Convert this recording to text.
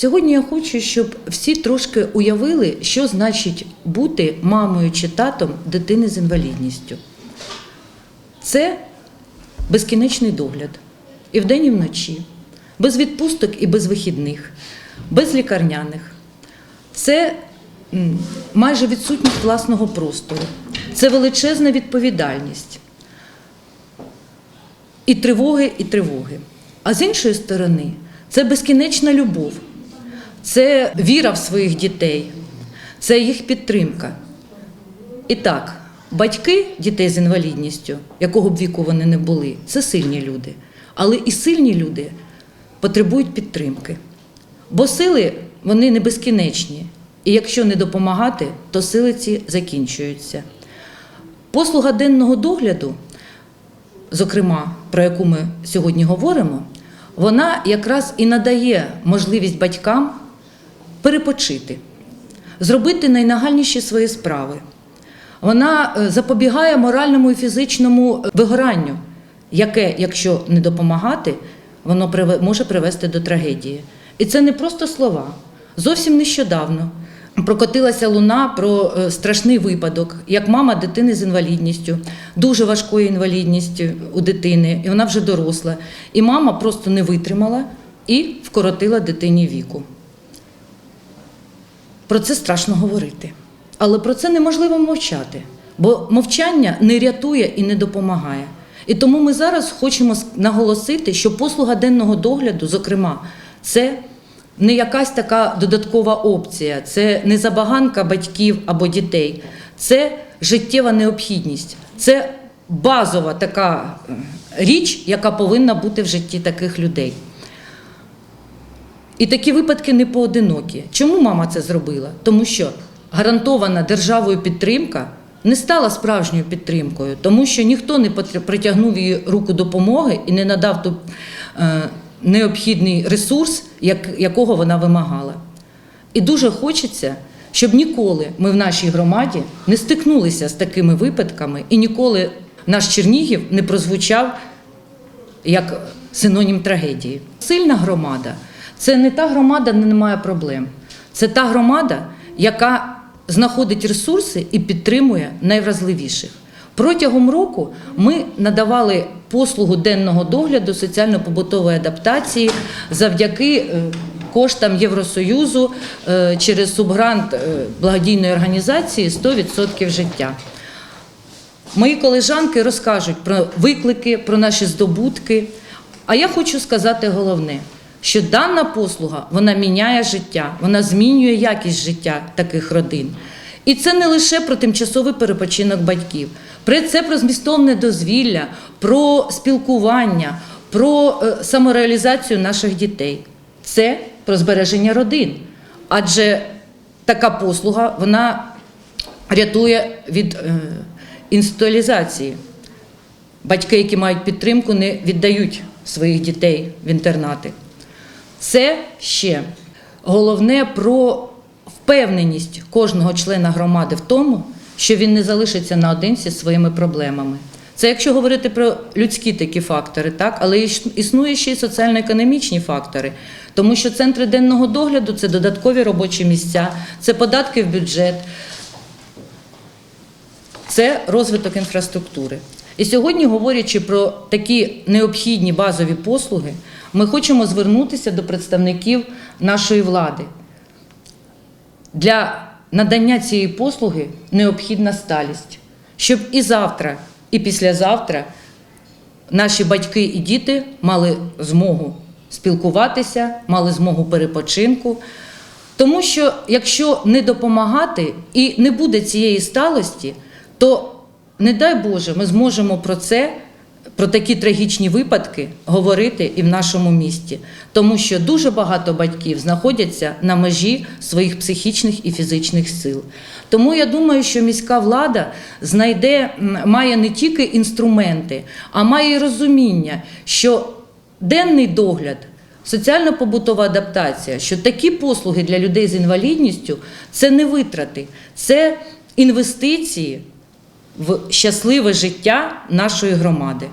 Сьогодні я хочу, щоб всі трошки уявили, що значить бути мамою чи татом дитини з інвалідністю. Це безкінечний догляд і вдень, і вночі, без відпусток і без вихідних, без лікарняних. Це майже відсутність власного простору, це величезна відповідальність. І тривоги, і тривоги. А з іншої сторони, це безкінечна любов, це віра в своїх дітей, це їх підтримка. І так, батьки дітей з інвалідністю, якого б віку вони не були, це сильні люди. Але і сильні люди потребують підтримки. Бо сили вони не безкінечні. І якщо не допомагати, то сили ці закінчуються. Послуга денного догляду, зокрема, про яку ми сьогодні говоримо, вона якраз і надає можливість батькам перепочити, зробити найнагальніші свої справи. Вона е, запобігає моральному і фізичному вигоранню, яке, якщо не допомагати, воно може привести до трагедії. І це не просто слова. Зовсім нещодавно прокотилася луна про е, страшний випадок, як мама дитини з інвалідністю, дуже важкою інвалідністю у дитини, і вона вже доросла. І мама просто не витримала і вкоротила дитині віку. Про це страшно говорити. Але про це неможливо мовчати, бо мовчання не рятує і не допомагає. І тому ми зараз хочемо наголосити, що послуга денного догляду, зокрема, це не якась така додаткова опція, це не забаганка батьків або дітей, це життєва необхідність, це базова така річ, яка повинна бути в житті таких людей. І такі випадки не поодинокі. Чому мама це зробила? Тому що гарантована державою підтримка не стала справжньою підтримкою, тому що ніхто не притягнув її руку допомоги і не надав ту е, необхідний ресурс, як, якого вона вимагала. І дуже хочеться, щоб ніколи ми в нашій громаді не стикнулися з такими випадками, і ніколи наш Чернігів не прозвучав як синонім трагедії. Сильна громада це не та громада, де немає проблем. Це та громада, яка знаходить ресурси і підтримує найвразливіших. Протягом року ми надавали послугу денного догляду соціально-побутової адаптації завдяки е, коштам Євросоюзу е, через субгрант е, благодійної організації «100% життя. Мої колежанки розкажуть про виклики, про наші здобутки. А я хочу сказати головне, що дана послуга вона міняє життя, вона змінює якість життя таких родин. І це не лише про тимчасовий перепочинок батьків, це про змістовне дозвілля, про спілкування, про е, самореалізацію наших дітей. Це про збереження родин. Адже така послуга вона рятує від е, інституалізації. Батьки, які мають підтримку, не віддають своїх дітей в інтернати. Це ще головне про впевненість кожного члена громади в тому, що він не залишиться наодинці зі своїми проблемами. Це якщо говорити про людські такі фактори, так, але іс- існує ще й соціально-економічні фактори, тому що центри денного догляду це додаткові робочі місця, це податки в бюджет, це розвиток інфраструктури. І сьогодні, говорячи про такі необхідні базові послуги, ми хочемо звернутися до представників нашої влади. Для надання цієї послуги необхідна сталість, щоб і завтра, і післязавтра наші батьки і діти мали змогу спілкуватися, мали змогу перепочинку. Тому що якщо не допомагати і не буде цієї сталості, то не дай Боже, ми зможемо про це, про такі трагічні випадки говорити і в нашому місті, тому що дуже багато батьків знаходяться на межі своїх психічних і фізичних сил. Тому я думаю, що міська влада знайде, має не тільки інструменти, а має й розуміння, що денний догляд. Соціально-побутова адаптація, що такі послуги для людей з інвалідністю це не витрати, це інвестиції в щасливе життя нашої громади.